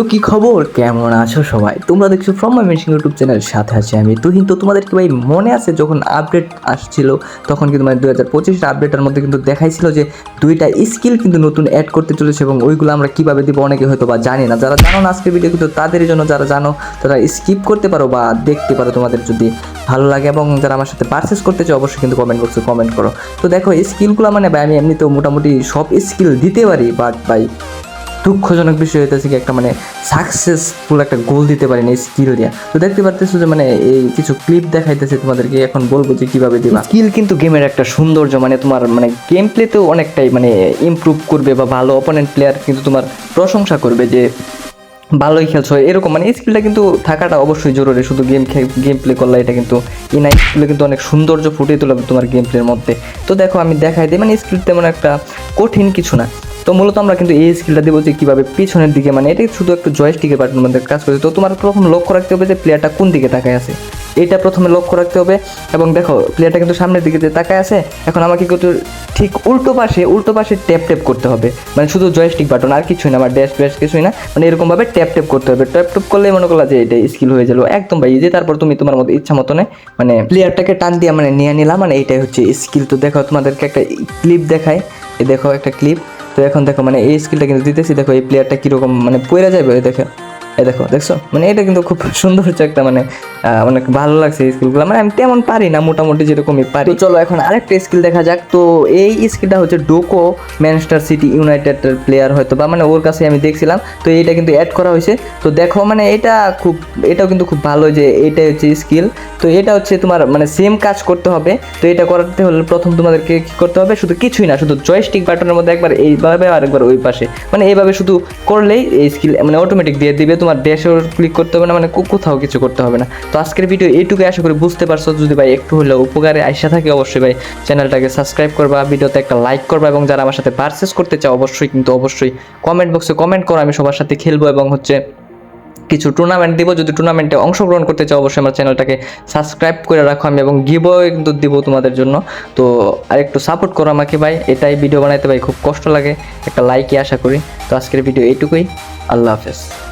তো কি খবর? কেমন আছো সবাই? তোমরা দেখছ ফ্রম মাই মেশিং ইউটিউব চ্যানেলের সাথে আছি আমি তো কিন্তু তোমাদের কি ভাই মনে আছে যখন আপডেট আসছিল, তখন কিন্তু মানে দু হাজার পঁচিশের আপডেটের মধ্যে কিন্তু দেখাইছিল যে দুইটা স্কিল কিন্তু নতুন অ্যাড করতে চলেছে এবং ওইগুলো আমরা কীভাবে দিব অনেকে হয়তো বা জানি না। যারা জানো না আজকের ভিডিও কিন্তু তাদের জন্য যারা জানো, তারা স্কিপ করতে পারো বা দেখতে পারো তোমাদের যদি ভালো লাগে এবং যারা আমার সাথে পারচেস করতে চাও, অবশ্যই কিন্তু কমেন্ট বক্সে কমেন্ট করো। তো দেখো স্কিলগুলো মানে ভাই আমি এমনিতেও মোটামুটি সব স্কিল দিতে পারি বাট ভাই দুঃখজনক বিষয় হইতেছে কি একটা মানে সাকসেসফুল একটা গোল দিতে পারেন এই স্কিল দিয়া। তো দেখতে পারতেছো যে মানে এই কিছু ক্লিপ দেখাইতেছে তোমাদেরকে, এখন বলব যে কীভাবে দিবা। স্কিল কিন্তু গেমের একটা সৌন্দর্য মানে তোমার মানে গেম প্লেতেও অনেকটাই মানে ইমপ্রুভ করবে বা ভালো অপোনেন্ট প্লেয়ার কিন্তু তোমার প্রশংসা করবে যে ভালোই খেলছো। এরকম মানে স্কিলটা কিন্তু থাকাটা অবশ্যই জরুরি। শুধু গেম গেম প্লে করলে এটা কিন্তু এই না স্কিলে কিন্তু অনেক সৌন্দর্য ফুটিয়ে তোলা তোমার গেম প্লের মধ্যে। তো দেখো আমি দেখাই দিই মানে স্কিল তেমন একটা কঠিন কিছু না। তো মূলত আমরা কিন্তু এই স্কিলটা দেবো যে কীভাবে পিছনের দিকে মানে এটা শুধু একটু জয়স্টিকের বাটনের মধ্যে কাজ করছে। তো তোমার প্রথম লক্ষ্য রাখতে হবে যে প্লেয়ারটা কোন দিকে তাকায় আছে। এটা প্রথমে লক্ষ্য রাখতে হবে। এবং দেখো প্লেয়ারটা কিন্তু সামনের দিকে যে তাকায় আছে, এখন আমাকে কিন্তু ঠিক উল্টো পাশে উল্টো পাশে ট্যাপ ট্যাপ করতে হবে। মানে শুধু জয়স্টিক বাটন আর কিছুই না, আমার ড্যাশ ব্যাশ কিছুই না। মানে এরকমভাবে ট্যাপ ট্যাপ করতে হবে। ট্যাপ ট্যাপ করলে মনে করলা যে এটা স্কিল হয়ে গেলো। একদম ভাই ইজি তারপর তুমি তোমার মতো ইচ্ছা মতনে মানে প্লেয়ারটাকে টান দিয়ে মানে নিয়ে নিলাম মানে এটাই হচ্ছে স্কিল তো দেখো, তোমাদেরকে একটা ক্লিপ দেখায় এই দেখো একটা ক্লিপ তো এখন দেখো মানে এই স্কিলটা কিন্তু দিতেছি। দেখো এই প্লেয়ারটা কীরকম মানে পড়ে যাবে দেখো। এই দেখো, দেখছ? মানে এটা কিন্তু খুব সুন্দর হচ্ছে একটা মানে অনেক ভালো লাগছে স্কিলগুলো মানে আমি তেমন পারি না, মোটামুটি যেরকমই পারি। চলো এখন আরেকটা স্কিল দেখা যাক। তো এই স্কিলটা হচ্ছে ডোকো ম্যানচেস্টার সিটি ইউনাইটেডের প্লেয়ার হয়তো বা মানে ওর কাছে আমি দেখছিলাম। তো এইটা কিন্তু অ্যাড করা হয়েছে। তো দেখো মানে এটা খুব, এটাও কিন্তু খুব ভালো যে এটা হচ্ছে স্কিল তো এটা হচ্ছে তোমার মানে সেম কাজ করতে হবে। তো এটা করতে হলে প্রথম তোমাদেরকে কি করতে হবে? শুধু কিছুই না, শুধু জয়স্টিক বাটনের মধ্যে একবার এইভাবে আর একবার ওই পাশে। মানে এইভাবে শুধু করলেই এই স্কিল মানে অটোমেটিক দিয়ে দিবে তোমার ড্যাশেও ক্লিক করতে হবে না মানে কোথাও কিছু করতে হবে না। তো আজকের ভিডিও এইটুকু আশা করি বুঝতে পারছ। যদি ভাই একটু হলেও উপকারে আইসা থাকে, অবশ্যই ভাই চ্যানেলটাকে সাবস্ক্রাইব করবা ভিডিওতে একটা লাইক করবা এবং যারা আমার সাথে পারচেস করতে চাও, অবশ্যই কিন্তু অবশ্যই কমেন্ট বক্সে কমেন্ট করো, আমি সবার সাথে খেলব এবং হচ্ছে কিছু টুর্নামেন্ট দিব। যদি টুর্নামেন্টে অংশগ্রহণ করতে চাও, অবশ্যই আমার চ্যানেলটাকে সাবস্ক্রাইব করে রাখো আমি এবং গিভও কিন্তু দিব তোমাদের জন্য। তো আর একটু সাপোর্ট করো আমাকে ভাই, এটাই ভিডিও বানাইতে ভাই খুব কষ্ট লাগে, একটা লাইকই আশা করি। তো আজকের ভিডিও এইটুকুই, আল্লাহ হাফেজ।